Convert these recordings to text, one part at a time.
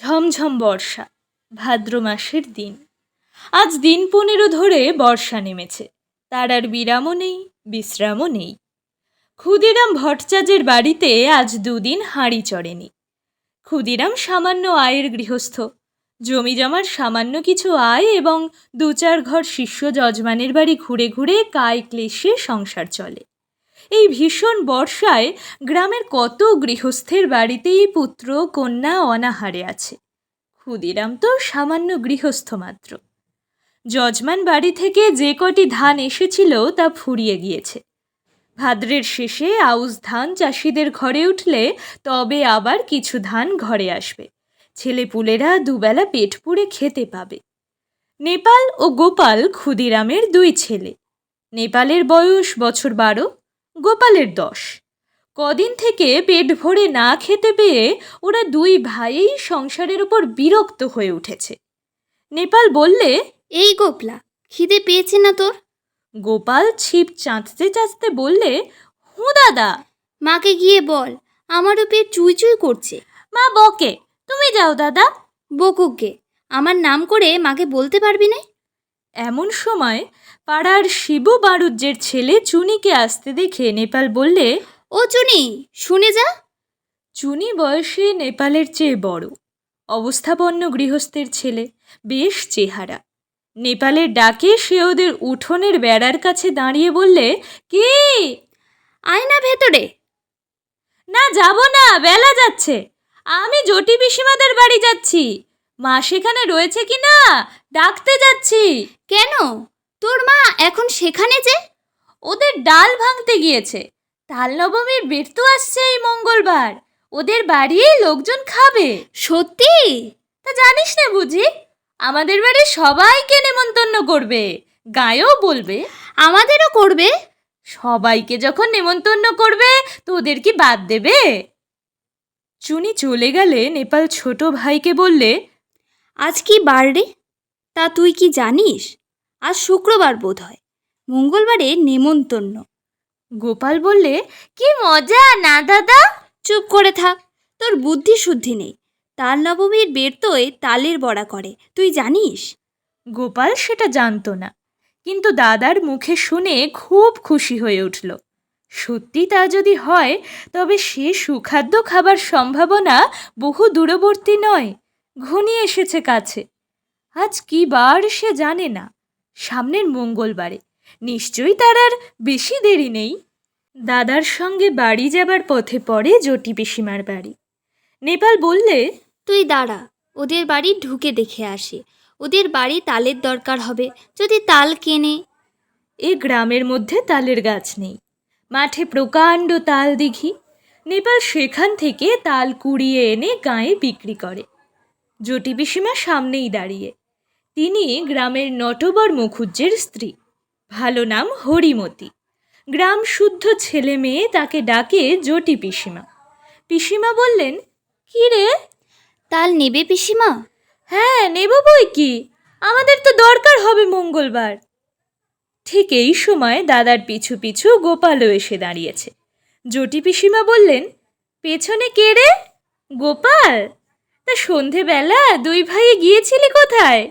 ঝমঝম বর্ষা, ভাদ্র মাসের দিন। আজ দিন পনেরো ধরে বর্ষা নেমেছে, তার আর বিরামও নেই, বিশ্রামও নেই। ক্ষুদিরাম ভট্টাচার্যের বাড়িতে আজ দুদিন হাঁড়ি চড়েনি। ক্ষুদিরাম সামান্য আয়ের গৃহস্থ, জমি জমার সামান্য কিছু আয় এবং দু চার ঘর শিষ্য যজমানের বাড়ি ঘুরে ঘুরে কায় ক্লেশে সংসার চলে। এই ভীষণ বর্ষায় গ্রামের কত গৃহস্থের বাড়িতেই পুত্র, কন্যা অনাহারে আছে। ক্ষুদিরাম তো সামান্য গৃহস্থ মাত্র। যজমান বাড়ি থেকে যে কটি ধান এসেছিল তা ফুরিয়ে গিয়েছে। ভাদ্রের শেষে আউস ধান চাষিদের ঘরে উঠলে তবে আবার কিছু ধান ঘরে আসবে। ছেলেপুলেরা দুবেলা পেট পুড়ে খেতে পাবে। নেপাল ও গোপাল ক্ষুদিরামের দুই ছেলে। নেপালের বয়স বছর বারো গোপালের দশ কদিন থেকে পেট ভরে না খেতে পেয়ে ওরা দুই ভাইয়েই সংসারের উপর বিরক্ত হয়ে উঠেছে। নেপাল বললে এই গোপলা খিদে পেয়েছে না তোর? গোপাল ছিপ চাঁচতে চাঁচতে বললে হু দাদা। মাকে গিয়ে বল আমারও পেট চুই চুই করছে। মা বকে। তুমি যাও দাদা। বকুককে আমার নাম করে মাকে বলতে পারবি না? এমন সময় পাড়ার শিবু বারুজ্যের ছেলে চুনিকে আসতে দেখে নেপাল বললে ও চুনি শুনে যা। চুনি বয়সে নেপালের চেয়ে বড়। অবস্থাপন্ন গৃহস্থের ছেলে বেশ চেহারা। নেপালের ডাকে সে ওদের উঠোনের বেড়ার কাছে দাঁড়িয়ে বললে কি? আয় না ভেতরে। না যাব না বেলা যাচ্ছে। আমি জটি পিসিমাদের বাড়ি যাচ্ছি। মা সেখানে রয়েছে কি না ডাকতে যাচ্ছি। কেন? তোর মা এখন সেখানে যে? ওদের ডাল ভাঙতে গিয়েছে। তাল নবমীর বেরতু আসছে এই মঙ্গলবার। ওদের বাড়ি লোকজন খাবে। সত্যি? তা জানিস না বুঝি? আমাদের বাড়ি সবাইকে নেমন্তন্ন করবে। গায়েও বলবে। আমাদেরও করবে। সবাইকে যখন নেমন্তন্ন করবে, তো ওদের কি বাদ দেবে? চুনি চলে গেলে নেপাল ছোট ভাইকে বললে, আজ কি বার রে তা তুই কি জানিস? আজ শুক্রবার বোধ হয়। মঙ্গলবারে নেমন্তন্ন। গোপাল বললে, কি মজা না দাদা? চুপ করে থাক, তোর বুদ্ধি শুদ্ধি নেই। তাল নবমীর বেরতোয় তালের বড়া করে। তুই জানিস? গোপাল সেটা জানতো না, কিন্তু দাদার মুখে শুনে খুব খুশি হয়ে উঠল। সত্যি তা যদি হয়, তবে সে সুখাদ্য খাবার সম্ভাবনা বহু দূরবর্তী নয়। ঘনিয়ে এসেছে কাছে। আজ কি বার সে জানে না। সামনের মঙ্গলবারে। নিশ্চয়ই তার আর বেশি দেরি নেই। দাদার সঙ্গে বাড়ি যাবার পথে পড়ে জটি পিসিমার বাড়ি। নেপাল বললে তুই দাঁড়া ওদের বাড়ি ঢুকে দেখে আসি। ওদের বাড়ি তালের দরকার হবে যদি তাল কেনে। এ গ্রামের মধ্যে তালের গাছ নেই। মাঠে প্রকাণ্ড তাল দিঘি। নেপাল সেখান থেকে তাল কুড়িয়ে এনে গায়ে বিক্রি করে। জটি পিসিমা সামনেই দাঁড়িয়ে তিনি গ্রামের নটবর মুখুজ্জের স্ত্রী। ভালো নাম হরিমতি। গ্রাম শুদ্ধ ছেলে মেয়ে তাকে ডাকে জটি পিসিমা। পিসিমা বললেন কি রে? তাল নেবে পিসিমা? হ্যাঁ নেব বই কি? আমাদের তো দরকার হবে মঙ্গলবার। ঠিক এই সময় দাদার পিছু পিছু গোপালও এসে দাঁড়িয়েছে। জটি পিসিমা বললেন পেছনে কে রে? গোপাল? তা সন্ধেবেলা দুই ভাই গিয়েছিলি কোথায়?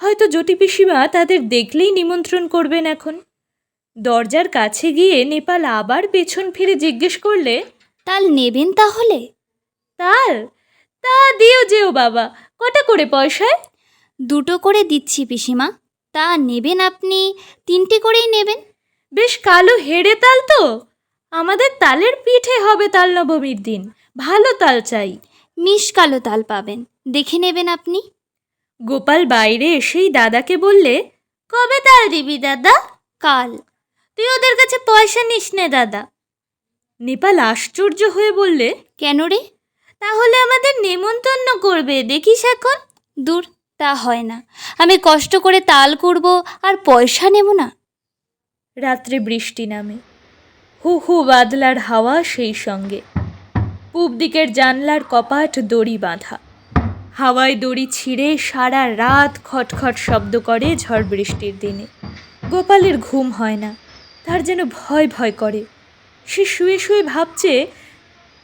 হয়তো জটি পিসিমা তাদের দেখলেই নিমন্ত্রণ করবেন এখন। দরজার কাছে গিয়ে নেপাল আবার পেছন ফিরে জিজ্ঞেস করলে তাল নেবেন তাহলে? তাল? তা দিও যেও বাবা কটা করে পয়সায়? দুটো করে দিচ্ছি পিসিমা তা নেবেন আপনি তিনটে করেই নেবেন। বেশ কালো হেড়ে তাল তো। আমাদের তালের পিঠে হবে তাল নবমীর দিন ভালো তাল চাই। মিশ কালো তাল পাবেন দেখে নেবেন আপনি। গোপাল বাইরে এসেই দাদাকে বললে কবে তাল দিবি দাদা? কাল। তুই ওদের কাছে পয়সা নিস নে দাদা। নেপাল আশ্চর্য হয়ে বললে কেন রে? তাহলে আমাদের নেমন্তন্ন করবে দেখিস এখন? দূর তা হয় না। আমি কষ্ট করে তাল করব আর পয়সা নেব না। রাত্রে বৃষ্টি নামে। হু হু বাদলার হাওয়া সেই সঙ্গে। পূব দিকের জানলার কপাট দড়ি বাঁধা। হাওয়ায় দড়ি ছিঁড়ে সারা রাত খটখট শব্দ করে ঝড় বৃষ্টির দিনে। গোপালের ঘুম হয় না, তার যেন ভয় ভয় করে। সে শুয়ে শুয়ে ভাবছে,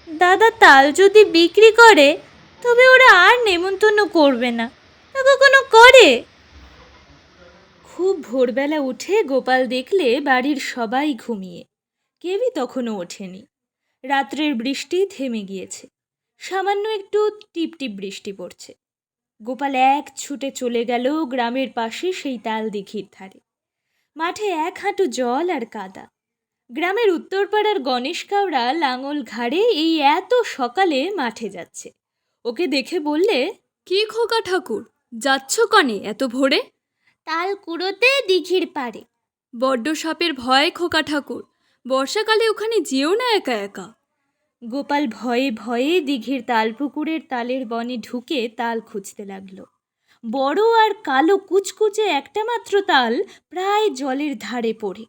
দাদা, তাল যদি বিক্রি করে, তবে ওরা আর নেমন্তন্ন করবে না। তা কখনো করে? খুব ভোরবেলা উঠে গোপাল দেখলে বাড়ির সবাই ঘুমিয়ে। কেউই তখনও ওঠেনি। রাত্রের বৃষ্টি থেমে গিয়েছে। সামান্য একটু টিপ টিপ বৃষ্টি পড়ছে। গোপাল এক ছুটে চলে গেল গ্রামের পাশে সেই তাল দিঘির ধারে। মাঠে এক হাঁটু জল আর কাদা। গ্রামের উত্তরপাড়ার গণেশ কাওড়া লাঙল ঘাড়ে এই এত সকালে মাঠে যাচ্ছে। ওকে দেখে বললে কি খোকা ঠাকুর যাচ্ছ কনে এত ভোরে? তাল কুড়োতে দিঘির পাড়ে। বড্ড সাপের ভয় খোকা ঠাকুর বর্ষাকালে ওখানে যেও না একা একা। গোপাল ভয়ে ভয়ে দিঘির তালপুকুরের তালের বনে ঢুকে তাল খুঁজতে লাগল। বড় আর কালো কুচকুচে একটা মাত্র তাল প্রায় জলের ধারে পড়ে।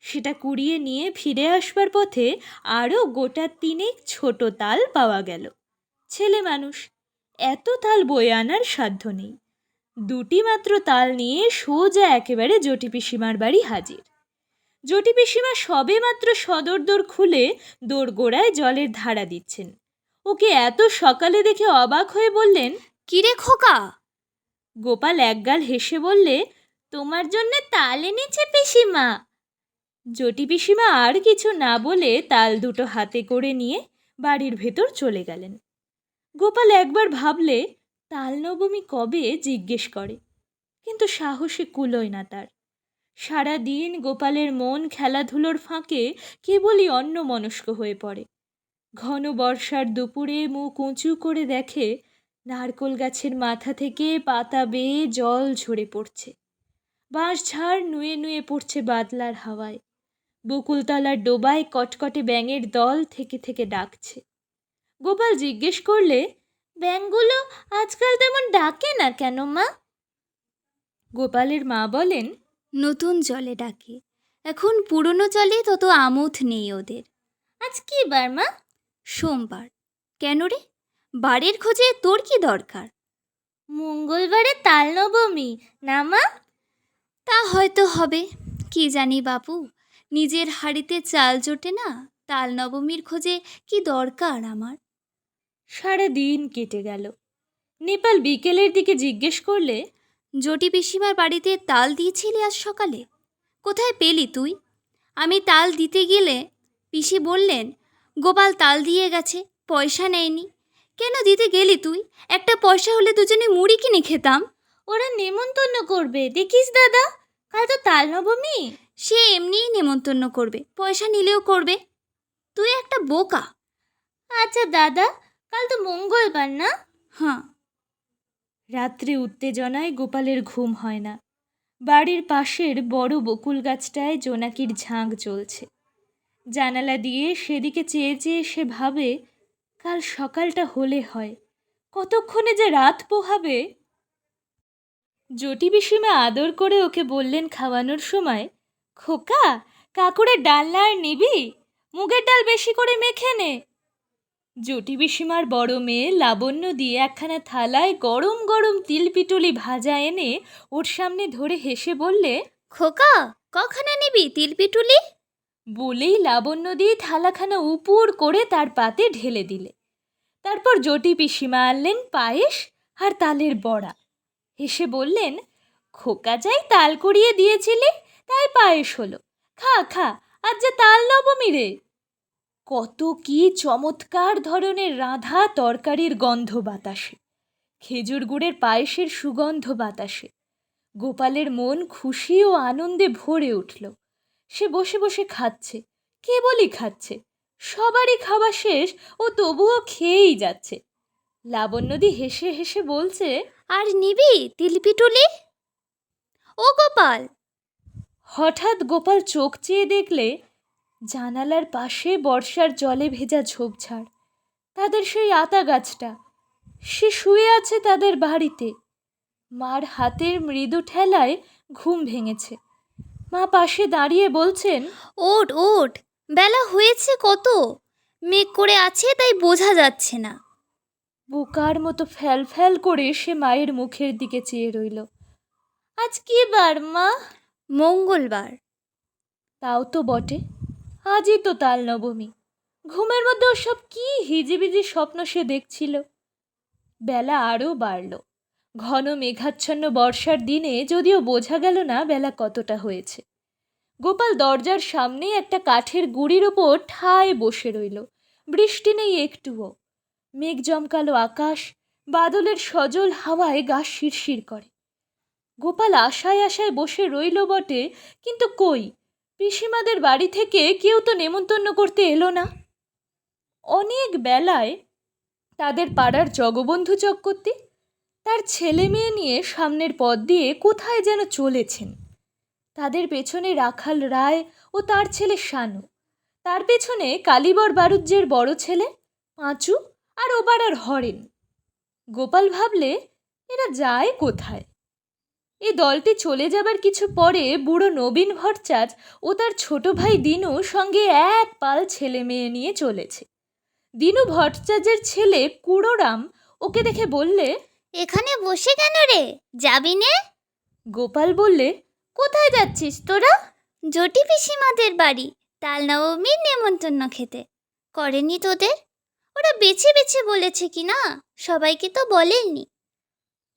সেটা কুড়িয়ে নিয়ে ফিরে আসবার পথে আরও গোটা তিনেক ছোট তাল পাওয়া গেল। ছেলে মানুষ, এত তাল বয়ে আনার সাধ্য নেই। দুটি মাত্র তাল নিয়ে সোজা একেবারে জটি পিসিমার বাড়ি হাজির। জটি পিসিমা সবে মাত্র সদর দোর খুলে দোরগোড়ায় জলের ধারা দিচ্ছেন। ওকে এত সকালে দেখে অবাক হয়ে বললেন কিরে খোকা? গোপাল একগাল হেসে বললে তোমার জন্য তাল এনেছে পিসিমা। জটি পিসিমা আর কিছু না বলে তাল দুটো হাতে করে নিয়ে বাড়ির ভেতর চলে গেলেন। গোপাল একবার ভাবলে তাল নবমী কবে? জিজ্ঞেস করে। কিন্তু সাহসে কুলোয় না তার। সারা দিন গোপালের মন খেলাধুলোর ফাঁকে কেবলই অন্যমনস্ক হয়ে পড়ে। ঘন বর্ষার দুপুরে মুখ উঁচু করে দেখে নারকোল গাছের মাথা থেকে পাতা বেয়ে জল ঝরে পড়ছে। বাঁশঝাড় নুয়ে নুয়ে পড়ছে বাদলার হাওয়ায়। বকুলতলার ডোবায় কটকটে ব্যাঙের দল থেকে থেকে ডাকছে। গোপাল জিজ্ঞেস করলে, ব্যাঙগুলো আজকাল তেমন ডাকে না কেন মা? গোপালের মা বলেন নতুন জলে ডাকে। এখন পুরনো জলে তত আমোদ নেই ওদের। আজ কি বার, মা? সোমবার। কেন রে? বাড়ির খোঁজে তোর কি দরকার? মঙ্গলবারে তাল নবমী, না, মা? তা হয়তো হবে। কি জানি বাপু, নিজের হাড়িতে চাল জোটে না, তাল নবমীর খোঁজে কি দরকার আমার? সারা দিন কেটে গেল। নেপাল বিকেলের দিকে জিজ্ঞেস করলে জটি পিসিমার বাড়িতে তাল দিয়েছিলি আজ সকালে? কোথায় পেলি তুই? আমি তাল দিতে গেলে পিসি বললেন গোপাল তাল দিয়ে গেছে পয়সা নেয়নি। কেন দিতে গেলি তুই? একটা পয়সা হলে দুজনে মুড়ি কিনে খেতাম। ওরা নেমন্তন্ন করবে দেখিস দাদা। কাল তো তাল নবমী। সে এমনিই নেমন্তন্ন করবে পয়সা নিলেও করবে। তুই একটা বোকা। আচ্ছা দাদা কাল তো মঙ্গলবার না? হ্যাঁ। রাত্রে উত্তেজনায় গোপালের ঘুম হয় না। বাড়ির পাশের বড় বকুল গাছটায় জোনাকির ঝাঁক চলছে জানালা দিয়ে সেদিকে চেয়ে চেয়ে সে ভাবে, কাল সকালটা হলে হয়, কতক্ষণে যে রাত পোহাবে? জটি পিসিমা আদর করে ওকে বললেন খাওয়ানোর সময়, খোকা কাকুরের ডালনা আর নিবি? মুগের ডাল বেশি করে মেখে নে। জটি পিসিমার বড় মেয়ে লাবণ্য দিয়ে একখানা থালায় গরম গরম তিলপিটুলি ভাজা এনে ওর সামনে ধরে হেসে বললে খোকা কখানে নিবি তিলপিটুলি বলেই লাবণ্য দিয়ে থালাখানা উপুর করে তার পাতে ঢেলে দিলে। তারপর জটি পিসিমা আনলেন পায়েস আর তালের বড়া। হেসে বললেন খোকা যাই তাল করিয়ে দিয়েছিলি তাই পায়েস হলো। খা খা আজ যে তাল নবমী রে। কত কি চমৎকার ধরনের রাধা তরকারির গন্ধ বাতাসে খেজুর গুড়ের পায়েসের সুগন্ধ বাতাসে। গোপালের মন খুশি ও আনন্দে ভরে উঠল। সে বসে বসে খাচ্ছে কেবলই খাচ্ছে সবারই খাওয়া শেষ ও তবুও খেয়েই যাচ্ছে। লাবণ্যদি হেসে হেসে বলছে আর নিবি তিলপিটুলি? ও গোপাল! হঠাৎ গোপাল চোখ চেয়ে দেখলে জানালার পাশে বর্ষার জলে ভেজা ঝোপঝাড়। তাদের সেই আতা গাছটা। সে শুয়ে আছে তাদের বাড়িতে। মার হাতের মৃদু ঠেলায় ঘুম ভেঙেছে। মা পাশে দাঁড়িয়ে বলছেন ওট ওট বেলা হয়েছে কত? মেঘ করে আছে তাই বোঝা যাচ্ছে না। বোকার মতো ফ্যাল ফ্যাল করে সে মায়ের মুখের দিকে চেয়ে রইল। আজ কি বার মা? মঙ্গলবার। তাও তো বটে। আজই তো তাল নবমী। ঘুমের মধ্যে ওসব কি হিজিবিজি স্বপ্ন সে দেখছিল। বেলা আরও বাড়ল। ঘন মেঘাচ্ছন্ন বর্ষার দিনে যদিও বোঝা গেল না বেলা কতটা হয়েছে। গোপাল দরজার সামনে একটা কাঠের গুড়ির ওপর ঠায় বসে রইল। বৃষ্টি নেই একটুও। মেঘ জমকালো আকাশ, বাদলের সজল হাওয়ায় গা শিরশির করে। গোপাল আশায় আশায় বসে রইল বটে, কিন্তু কই? পিসিমাদের বাড়ি থেকে কেউ তো নেমন্তন্ন করতে এলো না। অনেক বেলায় তাদের পাড়ার জগবন্ধু চক্রবর্তী তার ছেলে মেয়ে নিয়ে সামনের পথ দিয়ে কোথায় যেন চলেছেন। তাদের পেছনে রাখাল রায় ও তার ছেলে শানু। তার পেছনে কালীবর বারুজ্যের বড় ছেলে পাঁচু আর ও পাড়ার হরেন। গোপাল ভাবলে, এরা যায় কোথায়? এই দলটি চলে যাবার কিছু পরে বুড়ো নবীন ভট্টাচ ও তার ছোট ভাই দিনু সঙ্গে এক পাল ছেলে মেয়ে নিয়ে চলেছে। দিনু ভট্টাচার্যের ছেলে কুড়োরাম ওকে দেখে বললে এখানে বসে কেন রে? যাবি নে? গোপাল বললে কোথায় যাচ্ছিস তোরা? জটি পিসিমাদের বাড়ি তাল নবমীর নেমন্তন্ন খেতে। করেনি তোদের? ওরা বেছে বেছে বলেছে কি না? সবাইকে তো বলেননি।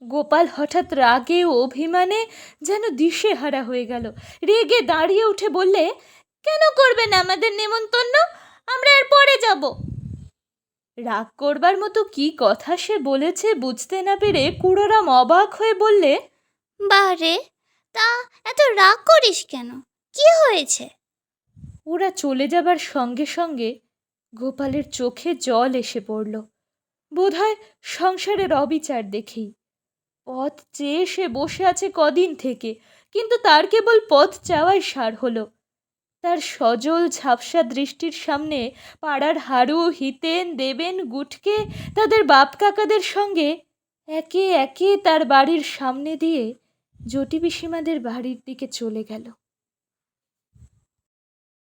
গোপাল হঠাৎ রাগে ও অভিমানে যেন দিশেহারা হয়ে গেল। রেগে দাঁড়িয়ে উঠে বললে কেন করবেন আমাদের নেমন্তন্ন? আমরা এর পরে যাব। রাগ করবার মতো কি কথা সে বলেছে বুঝতে না পেরে কুড়োরাম অবাক হয়ে বললে বারে তা এত রাগ করিস কেন? কি হয়েছে? ওরা চলে যাবার সঙ্গে সঙ্গে গোপালের চোখে জল এসে পড়ল। বোধহয় সংসারের অবিচার দেখেই পথ চেয়ে সে বসে আছে কদিন থেকে, কিন্তু তার কেবল পথ চাওয়াই সার হলো। তার সজল ঝাপসা দৃষ্টির সামনে পাড়ার হারু হিতেন দেবেন গুটকে তাদের বাপ কাকাদের সঙ্গে। একে একে তার বাড়ির সামনে দিয়ে জটি পিসিমাদের বাড়ির দিকে চলে গেল।